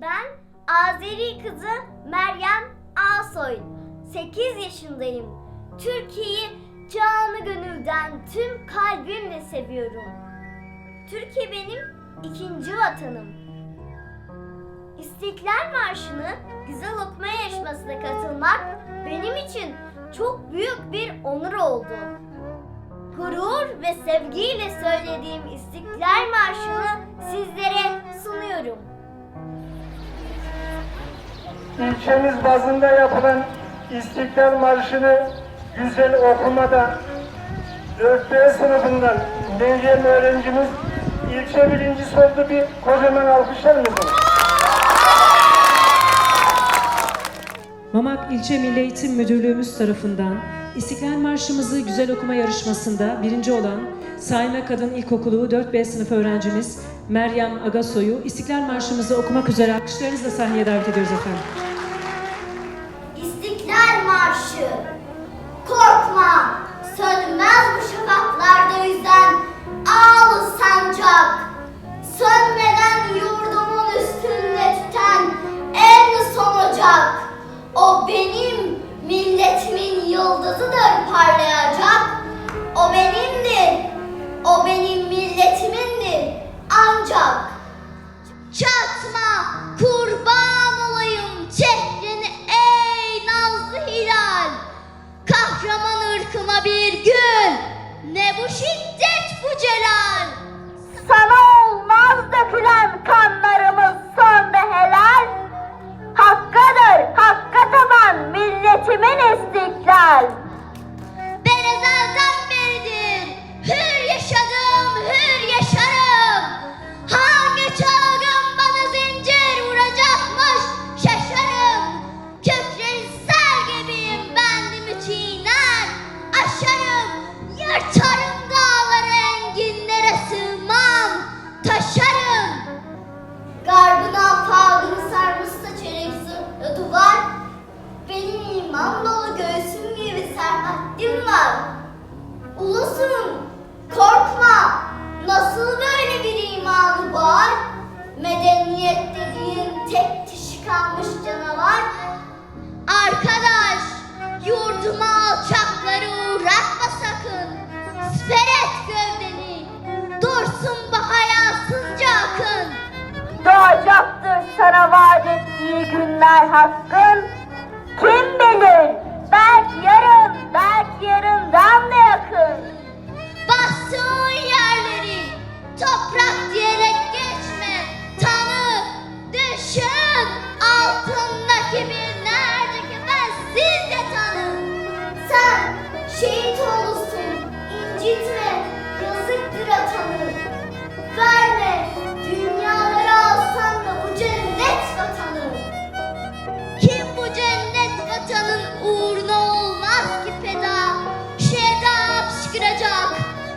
Ben Azeri kızı Meryem Asoy. 8 yaşındayım. Türkiye'yi canı gönülden tüm kalbimle seviyorum. Türkiye benim ikinci vatanım. İstiklal Marşı'nı güzel okuma yarışmasına katılmak benim için çok büyük bir onur oldu. Gurur ve sevgiyle söylediğim İstiklal Marşı'nı sizlere sunuyorum. İlçemiz bazında yapılan İstiklal Marşı'nı güzel okumada 4B sınıfından Meryem öğrencimiz ilçe birincisi oldu. Bir kocaman alkışlar mısınız? Mamak İlçe Milli Eğitim Müdürlüğümüz tarafından İstiklal Marşımızı güzel okuma yarışmasında birinci olan Saime Kadın İlkokulu 4B sınıf öğrencimiz Meryem Agasoy'u İstiklal Marşımızı okumak üzere alkışlarınızla sahneye davet ediyoruz efendim. Ocak O benim milletimin yıldızıdır parlayacak İman dolu göğsüm gibi serhattim var. Ulusum korkma. Nasıl böyle bir imanı var? Medeniyet dediğin tek dişi kalmış canavar. Arkadaş yurduma alçakları uğratma sakın. Siper et gövdeni. Dursun bu hayasınca akın. Doğacaktır sana vaat ettiği günler hakkın. Kim bilir belki yarın, belki yarından da yakın. Bastığın yerleri toprak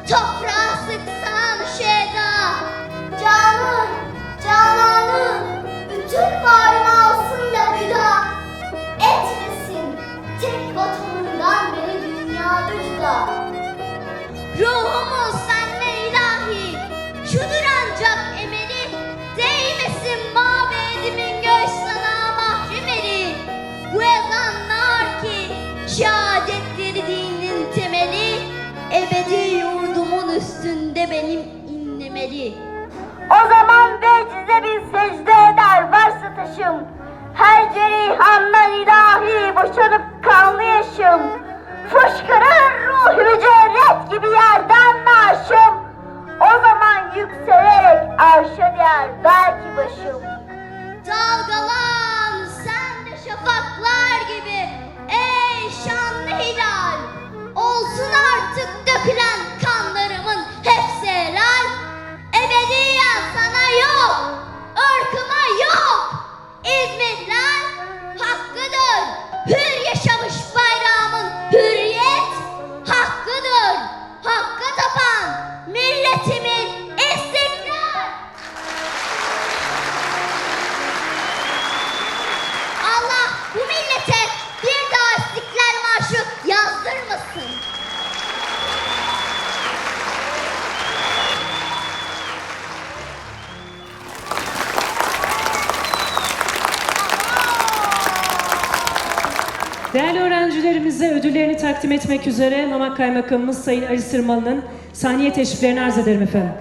toprağa sıksan şeda. Canım, cananım bütün varını alsın da müda Etmesin tek vatanından beni dünyada cüda O zaman vecde bir secde eder varsa taşım. Her cerihandan ilahi boşanıp kanlı yaşım. Fışkırır ruh mücerret gibi yerden naşım. O zaman yükselerek arşa değer belki başım. Dalgalan sen de şafaklar gibi ey şanlı hilal Olsun artık dökülen Değerli öğrencilerimize ödüllerini takdim etmek üzere Mamak Kaymakamımız Sayın Ali Sırmalı'nın saniye teşriflerini arz ederim efendim.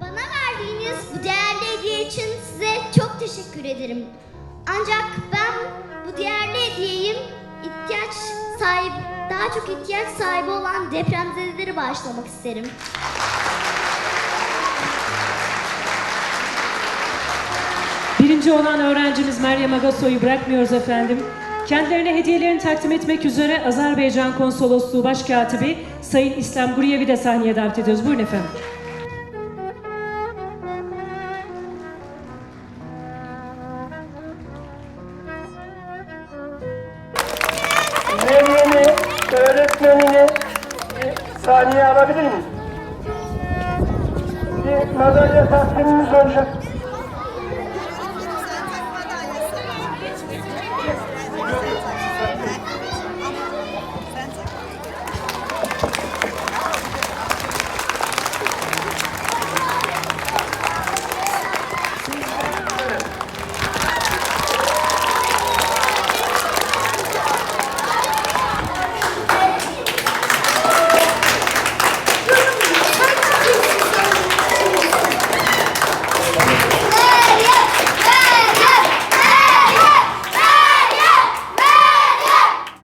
Bana verdiğiniz bu değerli hediye size çok teşekkür ederim. Ancak ben bu değerli hediyeyi ihtiyaç sahibi, daha çok ihtiyaç sahibi olan depremzedelere bağışlamak isterim. Birinci olan öğrencimiz Meryem Agasoy'u bırakmıyoruz efendim. Kendilerine hediyelerini takdim etmek üzere Azerbaycan Konsolosluğu Başkatibi Sayın İslam Guriyev'i de sahneye davet ediyoruz. Buyurun efendim. Öğretmenini bir saniye alabilir miyiz? Bir madalya takdimimiz olacak.